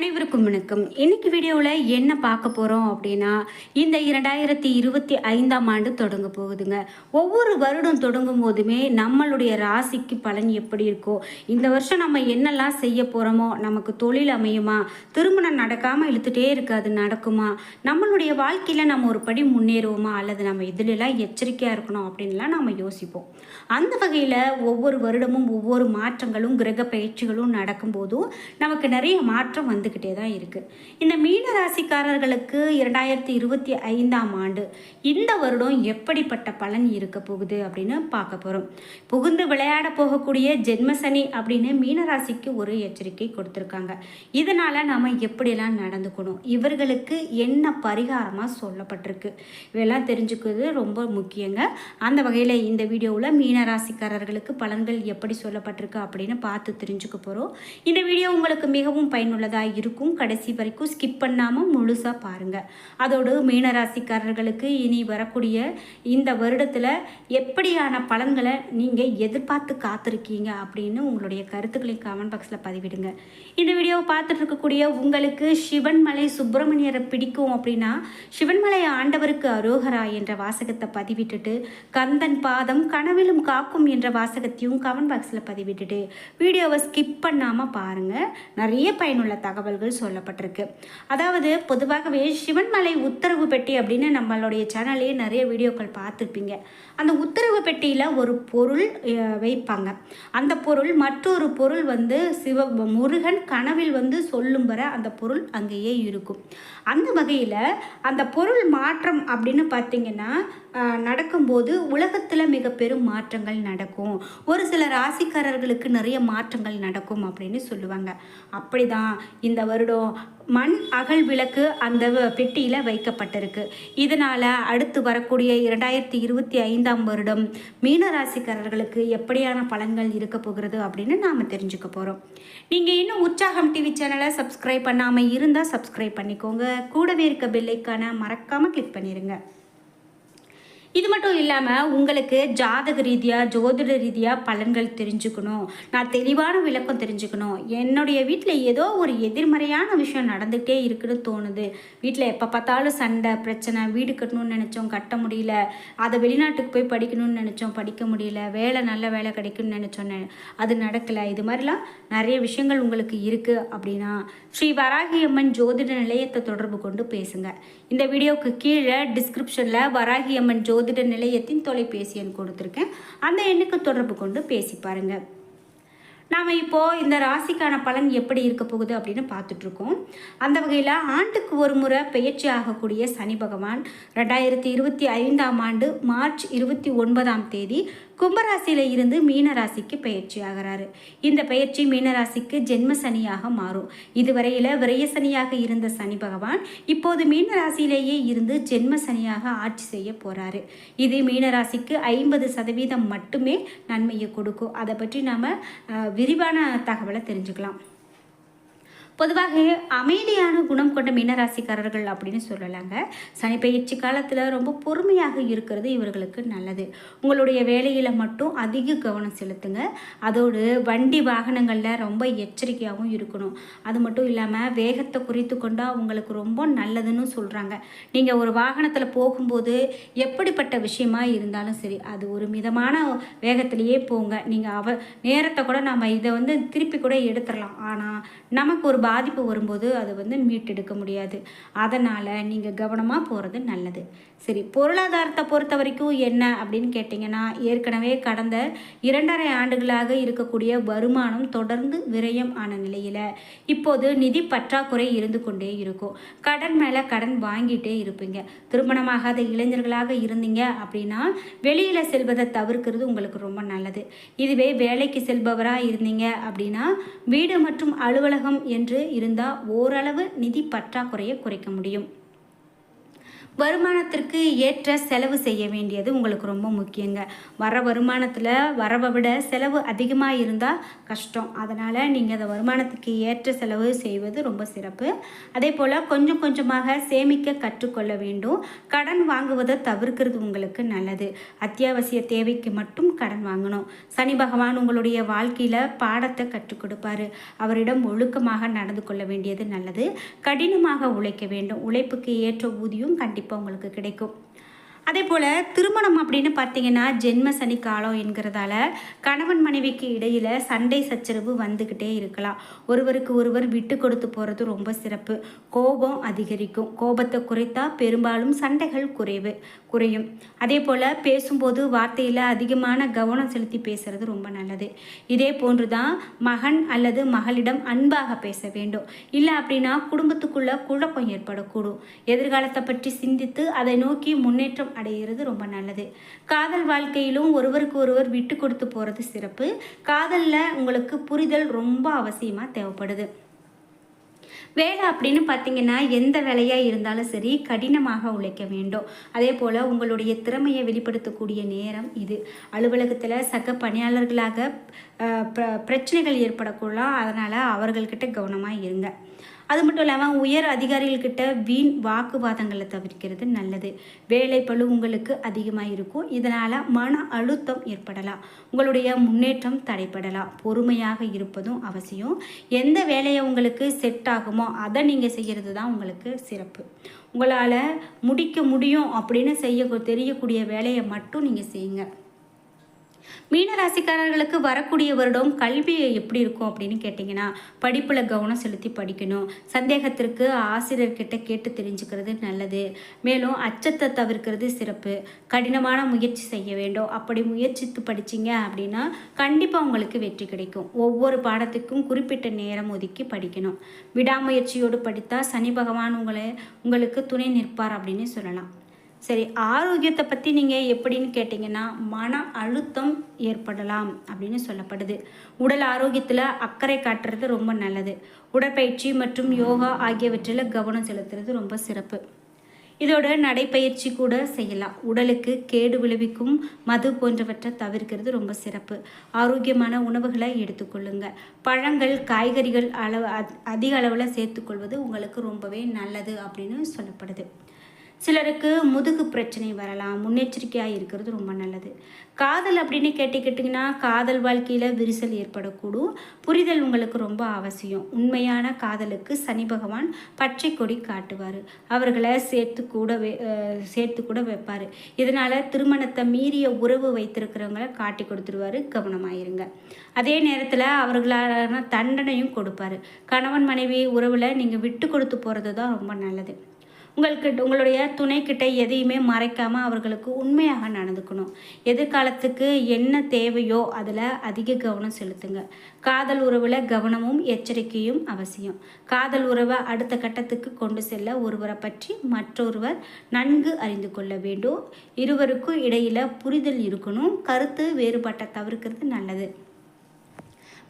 அனைவருக்கும் வணக்கம். இன்னைக்கு வீடியோவில் என்ன பார்க்க போகிறோம் அப்படின்னா இந்த இரண்டாயிரத்தி இருபத்தி ஐந்தாம் ஆண்டு தொடங்க போகுதுங்க. ஒவ்வொரு வருடம் தொடங்கும் போதுமே நம்மளுடைய ராசிக்கு பலன் எப்படி இருக்கோ இந்த வருஷம் நம்ம என்னெல்லாம் செய்ய போகிறோமோ நமக்கு தொழில் அமையுமா திருமணம் நடக்காமல் இழுத்துட்டே இருக்காது நடக்குமா நம்மளுடைய வாழ்க்கையில் நம்ம ஒரு படி முன்னேறுவோமா அல்லது நம்ம இதிலெல்லாம் எச்சரிக்கையாக இருக்கணும் அப்படின்லாம் நம்ம யோசிப்போம். அந்த வகையில் ஒவ்வொரு வருடமும் ஒவ்வொரு மாற்றங்களும் கிரக பயிற்சிகளும் நடக்கும்போதும் நமக்கு நிறைய மாற்றம் வந்து வந்துக்கிட்டே தான் இருக்குது இந்த மீன ராசிக்காரர்களுக்கு இரண்டாயிரத்தி இருபத்தி ஐந்தாம் ஆண்டு இந்த வருடம் எப்படிப்பட்ட பலன் இருக்க போகுது அப்படின்னு பார்க்க போகிறோம் புகுந்து விளையாட போகக்கூடிய ஜென்மசனி அப்படின்னு மீன ராசிக்கு ஒரு எச்சரிக்கை கொடுத்துருக்காங்க. இதனால் நம்ம எப்படியெல்லாம் நடந்துக்கணும்? இவர்களுக்கு என்ன பரிகாரமாக சொல்லப்பட்டிருக்கு? இதெல்லாம் தெரிஞ்சுக்கிறது ரொம்ப முக்கியங்க. அந்த வகையில் இந்த வீடியோவில் மீன ராசிக்காரர்களுக்கு பலன்கள் எப்படி சொல்லப்பட்டிருக்கு அப்படின்னு பார்த்து தெரிஞ்சுக்க போகிறோம் இந்த வீடியோ உங்களுக்கு மிகவும் பயனுள்ளதாக இருக்கும். கடைசி வரைக்கும் ஸ்கிப் பண்ணாமல் முழுசாக பாருங்கள் அதோடு மீனராசிக்காரர்களுக்கு இனி வரக்கூடிய இந்த வருடத்தில் எப்படியான பலன்களை நீங்கள் எதிர்பார்த்து காத்திருக்கீங்க அப்படின்னு உங்களுடைய கருத்துக்களை கமெண்ட் பாக்ஸில் பதிவிடுங்க. இந்த வீடியோவை பார்த்துட்டு இருக்கக்கூடிய உங்களுக்கு சிவன்மலை சுப்பிரமணியரை பிடிக்கும் அப்படின்னா சிவன்மலை ஆண்டவருக்கு அரோகரா என்ற வாசகத்தை பதிவிட்டுட்டு கந்தன் பாதம் கனவிலும் காக்கும் என்ற வாசகத்தையும் கமெண்ட் பாக்ஸில் பதிவிட்டுட்டு வீடியோவை ஸ்கிப் பண்ணாமல் பாருங்கள் நிறைய பயனுள்ள தகவல் தகவல்கள் சொல்லப்பட்டிருக்கு. அதாவது பொதுவாகவே சிவன்மலை உத்தரவு பெட்டி அப்படின்னு நம்மளுடைய சேனல்லையே நிறைய வீடியோக்கள் பார்த்துருப்பீங்க. அந்த உத்தரவு பெட்டியில் ஒரு பொருள் வைப்பாங்க. அந்த பொருள் மற்றொரு பொருள் வந்து சிவ முருகன் கனவில் வந்து சொல்லும் வர அந்த பொருள் அங்கேயே இருக்கும். அந்த வகையில் அந்த பொருள் மாற்றம் அப்படின்னு பார்த்தீங்கன்னா நடக்கும்போது உலகத்தில் மிக பெரும் மாற்றங்கள் நடக்கும். ஒரு சில ராசிக்காரர்களுக்கு நிறைய மாற்றங்கள் நடக்கும் அப்படின்னு சொல்லுவாங்க. அப்படிதான் இந்த வருடம் மண் அகல் விளக்கு அந்த பெட்டியில் வைக்கப்பட்டிருக்கு. இதனால் அடுத்து வரக்கூடிய இரண்டாயிரத்தி இருபத்தி ஐந்தாம் வருடம் மீன ராசிக்காரர்களுக்கு எப்படியான பலன்கள் இருக்க போகிறது அப்படின்னு நாம் தெரிஞ்சுக்க போகிறோம் நீங்கள் இன்னும் உற்சாகம் டிவி சேனலை சப்ஸ்கிரைப் பண்ணாமல் இருந்தால் சப்ஸ்கிரைப் பண்ணிக்கோங்க. கூடவே இருக்க பெல்லைக்கான மறக்காமல் கிளிக் பண்ணிடுங்க இது மட்டும் இல்லாமல் உங்களுக்கு ஜாதக ரீதியாக ஜோதிட ரீதியாக பலன்கள் தெரிஞ்சுக்கணும். நான் தெளிவான விளக்கம் தெரிஞ்சுக்கணும். என்னுடைய வீட்டில் ஏதோ ஒரு எதிர்மறையான விஷயம் நடந்துகிட்டே இருக்குன்னு தோணுது. வீட்டில் எப்போ பார்த்தாலும் சண்டை பிரச்சனை வீடு கட்டணும்னு நினச்சோம் கட்ட முடியல. அதை வெளிநாட்டுக்கு போய் படிக்கணும்னு நினச்சோம் படிக்க முடியல. வேலை நல்ல வேலை கிடைக்கும்னு நினச்சோம் நெ- அது நடக்கலை. இது மாதிரிலாம் நிறைய விஷயங்கள் உங்களுக்கு இருக்குது அப்படின்னா ஸ்ரீ வராகி அம்மன் ஜோதிட நிலையத்தை தொடர்பு கொண்டு பேசுங்க. இந்த வீடியோவுக்கு கீழே டிஸ்கிரிப்ஷனில் வராகி அம்மன் ஜோதிட நிலையத்தின் தொலைபேசி எண் கொடுத்துருக்கேன். அந்த எண்ணுக்கு தொடர்பு கொண்டு பேசி பாருங்கள் நாம் இப்போது இந்த ராசிக்கான பலன் எப்படி இருக்க போகுது அப்படின்னு பார்த்துட்ருக்கோம் அந்த வகையில் ஆண்டுக்கு ஒரு முறை பெயர்ச்சி ஆகக்கூடிய சனி பகவான் ரெண்டாயிரத்தி இருபத்தி ஐந்தாம் ஆண்டு மார்ச் இருபத்தி ஒன்பதாம் தேதி கும்பராசியில இருந்து மீனராசிக்கு பயிற்சி ஆகிறாரு இந்த பயிற்சி மீனராசிக்கு ஜென்ம சனியாக மாறும். இதுவரையில விரயசனியாக இருந்த சனி பகவான் இப்போது மீனராசியிலேயே இருந்து ஜென்ம சனியாக ஆட்சி செய்ய போறாரு. இது மீனராசிக்கு ஐம்பது சதவீதம் மட்டுமே நன்மையை கொடுக்கும். அதை பற்றி நாம விரிவான தகவலை தெரிஞ்சுக்கலாம். பொதுவாக அமைதியான குணம் கொண்ட மீனராசிக்காரர்கள் அப்படின்னு சொல்லலாங்க. சனி பயிற்சி காலத்தில் ரொம்ப பொறுமையாக இருக்கிறது இவர்களுக்கு நல்லது. உங்களுடைய வேலையில் மட்டும் அதிக கவனம் செலுத்துங்க. அதோடு வண்டி வாகனங்களில் ரொம்ப எச்சரிக்கையாகவும் இருக்கணும். அது மட்டும் இல்லாமல் வேகத்தை குறித்து கொண்டால் உங்களுக்கு ரொம்ப நல்லதுன்னு சொல்கிறாங்க நீங்கள் ஒரு வாகனத்தில் போகும்போது எப்படிப்பட்ட விஷயமா இருந்தாலும் சரி அது ஒரு மிதமான வேகத்திலேயே போங்க. நீங்கள் அவ நேரத்தை கூட நம்ம இதை வந்து திருப்பி கூட எடுத்துடலாம். ஆனால் நமக்கு ஒரு பாதிப்பு வரும்போது அதை வந்து மீட்டெடுக்க முடியாது. அதனால் நீங்கள் கவனமாக போகிறது நல்லது. சரி பொருளாதாரத்தை பொறுத்த வரைக்கும் என்ன அப்படின்னு கேட்டிங்கன்னா ஏற்கனவே கடந்த இரண்டரை ஆண்டுகளாக இருக்கக்கூடிய வருமானம் தொடர்ந்து விரயம் ஆன நிலையில் இப்போது நிதி பற்றாக்குறை இருந்து கொண்டே இருக்கும். கடன் மேலே கடன் வாங்கிட்டே இருப்பீங்க. திருமணமாகாத இளைஞர்களாக இருந்தீங்க அப்படின்னா வெளியில் செல்வதை தவிர்க்கிறது உங்களுக்கு ரொம்ப நல்லது. இதுவே வேலைக்கு செல்பவராக இருந்தீங்க அப்படின்னா வீடு மற்றும் அலுவலகம் என்று இருந்தால் ஓரளவு நிதி பற்றாக்குறையை குறைக்க முடியும். வருமானத்திற்கு ஏற்ற செலவு செய்ய வேண்டியது உங்களுக்கு ரொம்ப முக்கியங்க. வர வருமானத்தில் வரவை விட செலவு அதிகமாக இருந்தால் கஷ்டம். அதனால் நீங்கள் அந்த வருமானத்துக்கு ஏற்ற செலவு செய்வது ரொம்ப சிறப்பு. அதே போல் கொஞ்சம் கொஞ்சமாக சேமிக்க கற்றுக்கொள்ள வேண்டும். கடன் வாங்குவதை தவிர்க்கிறது உங்களுக்கு நல்லது. அத்தியாவசிய தேவைக்கு மட்டும் கடன் வாங்கணும். சனி பகவான் உங்களுடைய வாழ்க்கையில் பாடத்தை கற்றுக் கொடுப்பாரு. அவரிடம் ஒழுக்கமாக நடந்து கொள்ள வேண்டியது நல்லது. கடினமாக உழைக்க வேண்டும். உழைப்புக்கு ஏற்ற ஊதியம் கண்டிப்பாக உங்களுக்கு கிடைக்கும். அதே போல் திருமணம் அப்படின்னு பார்த்தீங்கன்னா ஜென்ம சனி காலம் என்கிறதால கணவன் மனைவிக்கு இடையில் சண்டை சச்சரவு வந்துக்கிட்டே இருக்கலாம். ஒருவருக்கு ஒருவர் விட்டு கொடுத்து போகிறது ரொம்ப சிறப்பு. கோபம் அதிகரிக்கும். கோபத்தை குறைத்தா பெரும்பாலும் சண்டைகள் குறைவு குறையும். அதே போல் பேசும்போது வார்த்தையில் அதிகமான கவனம் செலுத்தி பேசுறது ரொம்ப நல்லது. இதே போன்று தான் மகன் அல்லது மகளிடம் அன்பாக பேச வேண்டும். இல்லை அப்படின்னா குடும்பத்துக்குள்ளே குழப்பம் ஏற்படக்கூடும். எதிர்காலத்தை பற்றி சிந்தித்து அதை நோக்கி முன்னேற்றம் அடைகிறது ரொம்ப நல்லது. காதல் வாழ்க்கையிலும் ஒருவருக்கு ஒருவர் விட்டு கொடுத்து போகிறது சிறப்பு. காதலில் உங்களுக்கு புரிதல் ரொம்ப அவசியமாக தேவைப்படுது. வேலை அப்படின்னு பார்த்தீங்கன்னா எந்த வேலையாக இருந்தாலும் சரி கடினமாக உழைக்க வேண்டும். அதே போல் உங்களுடைய திறமையை வெளிப்படுத்தக்கூடிய நேரம் இது. அலுவலகத்தில் சக பணியாளர்களாக பிரச்சனைகள் ஏற்படக்கூடலாம். அதனால் அவர்கள்கிட்ட கவனமாக இருங்க. அது மட்டும் இல்லாமல் உயர் அதிகாரிகள்கிட்ட வீண் வாக்குவாதங்களை தவிர்க்கிறது நல்லது. வேலை பழு உங்களுக்கு அதிகமாக இருக்கும் இதனால் மன அழுத்தம் ஏற்படலாம். உங்களுடைய முன்னேற்றம் தடைப்படலாம் பொறுமையாக இருப்பதும் அவசியம். எந்த வேலையை உங்களுக்கு செட் ஆகுமோ அதை நீங்கள் செய்கிறது தான் உங்களுக்கு சிறப்பு. உங்களால் முடிக்க முடியும் அப்படின்னு செய்ய தெரியக்கூடிய வேலையை மட்டும் நீங்கள் செய்யுங்க. மீனராசிக்காரர்களுக்கு வரக்கூடிய வருடம் கல்வி எப்படி இருக்கும் அப்படின்னு கேட்டிங்கன்னா படிப்பில் கவனம் செலுத்தி படிக்கணும். சந்தேகத்திற்கு ஆசிரியர்கிட்ட கேட்டு தெரிஞ்சுக்கிறது நல்லது. மேலும் அச்சத்தை தவிர்க்கிறது சிறப்பு. கடினமான முயற்சி செய்ய வேண்டும். அப்படி முயற்சித்து படிச்சிங்க அப்படின்னா கண்டிப்பாக உங்களுக்கு வெற்றி கிடைக்கும். ஒவ்வொரு பாடத்துக்கும் குறிப்பிட்ட நேரம் ஒதுக்கி படிக்கணும். விடாமுயற்சியோடு படித்தால் சனி பகவான் உங்களை உங்களுக்கு துணை நிற்பார் அப்படின்னு சொல்லலாம். சரி ஆரோக்கியத்தை பற்றி நீங்கள் எப்படின்னு கேட்டிங்கன்னா மன அழுத்தம் ஏற்படலாம் அப்படின்னு சொல்லப்படுது. உடல் ஆரோக்கியத்தில் அக்கறை காட்டுறது ரொம்ப நல்லது. உடற்பயிற்சி மற்றும் யோகா ஆகியவற்றில் கவனம் செலுத்துறது ரொம்ப சிறப்பு. இதோட நடைப்பயிற்சி கூட செய்யலாம். உடலுக்கு கேடு விளைவிக்கும் மது போன்றவற்றை தவிர்க்கிறது ரொம்ப சிறப்பு. ஆரோக்கியமான உணவுகளை எடுத்துக்கொள்ளுங்க. பழங்கள் காய்கறிகள் அளவு அதிக அளவில் சேர்த்துக்கொள்வது உங்களுக்கு ரொம்பவே நல்லது அப்படின்னு சொல்லப்படுது. சிலருக்கு முதுகு பிரச்சனை வரலாம் முன்னெச்சரிக்கையாக இருக்கிறது ரொம்ப நல்லது. காதல் அப்படின்னு கேட்டுக்கிட்டிங்கன்னா காதல் வாழ்க்கையில் விரிசல் ஏற்படக்கூடும். புரிதல் உங்களுக்கு ரொம்ப அவசியம். உண்மையான காதலுக்கு சனி பகவான் பச்சை கொடி காட்டுவார். அவர்களை சேர்த்து கூட சேர்த்து கூட வைப்பார். இதனால் திருமணத்தை மீறிய உறவு வைத்திருக்கிறவங்கள காட்டி கொடுத்துருவார். கவனமாயிருங்க. அதே நேரத்தில் அவர்களான தண்டனையும் கொடுப்பார். கணவன் மனைவி உறவில் நீங்கள் விட்டு கொடுத்து போகிறது தான் ரொம்ப நல்லது. உங்களுக்கு உங்களுடைய துணைக்கிட்ட எதையுமே மறைக்காமல் அவர்களுக்கு உண்மையாக நடந்துக்கணும். எதிர்காலத்துக்கு என்ன தேவையோ அதில் அதிக கவனம் செலுத்துங்க. காதல் உறவில் கவனமும் எச்சரிக்கையும் அவசியம். காதல் உறவை அடுத்த கட்டத்துக்கு கொண்டு செல்ல ஒருவரை பற்றி மற்றொருவர் நன்கு அறிந்து கொள்ள வேண்டும். இருவருக்கும் இடையில் புரிதல் இருக்கணும். கருத்து வேறுபாட்டை தவிர்க்கிறது நல்லது.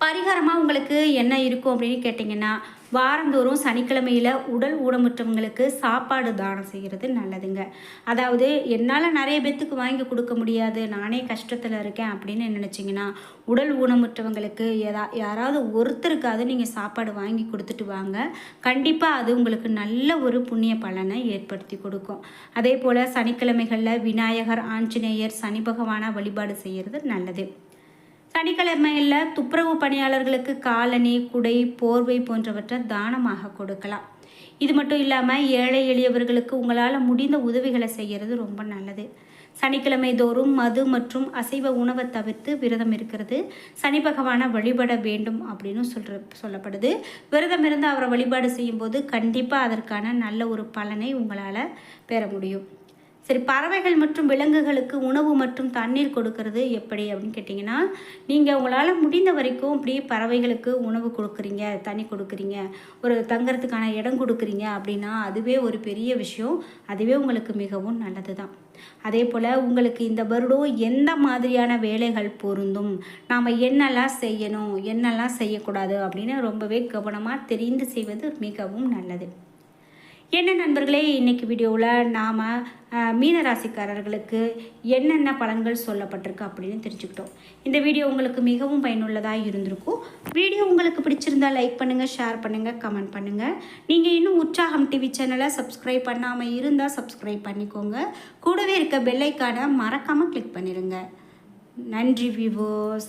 பரிகாரமாக உங்களுக்கு என்ன இருக்கும் அப்படின்னு கேட்டிங்கன்னா வாரந்தோறும் சனிக்கிழமையில் உடல் ஊனமுற்றவங்களுக்கு சாப்பாடு தானம் செய்கிறது நல்லதுங்க. அதாவது என்னால் நிறைய பேத்துக்கு வாங்கி கொடுக்க முடியாது நானே கஷ்டத்தில் இருக்கேன் அப்படின்னு நினச்சிங்கன்னா உடல் ஊனமுற்றவங்களுக்கு எதா யாராவது ஒருத்தருக்காவது நீங்கள் சாப்பாடு வாங்கி கொடுத்துட்டு வாங்க. கண்டிப்பாக அது உங்களுக்கு நல்ல ஒரு புண்ணிய பலனை ஏற்படுத்தி கொடுக்கும். அதே போல் சனிக்கிழமைகளில் விநாயகர் ஆஞ்சநேயர் சனி பகவானை வழிபாடு செய்கிறது நல்லது. சனிக்கிழமையில் துப்புரவு பணியாளர்களுக்கு காலணி குடை போர்வை போன்றவற்றை தானமாக கொடுக்கலாம். இது மட்டும் இல்லாமல் ஏழை எளியவர்களுக்கு உங்களால் முடிந்த உதவிகளை செய்கிறது ரொம்ப நல்லது. சனிக்கிழமை தோறும் மது மற்றும் அசைவ உணவை தவிர்த்து விரதம் இருக்கிறது. சனி பகவானை வழிபட வேண்டும் அப்படின்னு சொல்ற சொல்லப்படுது. விரதம் இருந்து அவரை வழிபாடு செய்யும்போது கண்டிப்பாக அதற்கான நல்ல ஒரு பலனை உங்களால் பெற முடியும். சரி பறவைகள் மற்றும் விலங்குகளுக்கு உணவு மற்றும் தண்ணீர் கொடுக்கறது எப்படி அப்படின்னு கேட்டிங்கன்னா நீங்கள் உங்களால் முடிந்த வரைக்கும் இப்படி பறவைகளுக்கு உணவு கொடுக்குறீங்க தண்ணி கொடுக்குறீங்க ஒரு தங்குறதுக்கான இடம் கொடுக்குறீங்க அப்படின்னா அதுவே ஒரு பெரிய விஷயம். அதுவே உங்களுக்கு மிகவும் நல்லது தான் அதே போல் உங்களுக்கு இந்த வருடம் எந்த மாதிரியான வேலைகள் பொருந்தும்? நாம் என்னெல்லாம் செய்யணும் என்னெல்லாம் செய்யக்கூடாது அப்படின்னு ரொம்பவே கவனமாக தெரிந்து செய்வது மிகவும் நல்லது. என்ன நண்பர்களே இன்னைக்கு வீடியோவில் நாம் மீன ராசிக்காரர்களுக்கு என்னென்ன பலன்கள் சொல்லப்பட்டிருக்கு அப்படின்னு தெரிஞ்சுக்கிட்டோம். இந்த வீடியோ உங்களுக்கு மிகவும் பயனுள்ளதாக இருந்திருக்கும். வீடியோ உங்களுக்கு பிடிச்சிருந்தா லைக் பண்ணுங்கள் ஷேர் பண்ணுங்கள் கமெண்ட் பண்ணுங்கள் நீங்கள் இன்னும் உற்சாகம் டிவி சேனலை சப்ஸ்கிரைப் பண்ணாமல் இருந்தால் சப்ஸ்கிரைப் பண்ணிக்கோங்க. கூடவே இருக்க பெல்லைக்கான மறக்காமல் கிளிக் பண்ணிடுங்க நன்றி விவோஸ்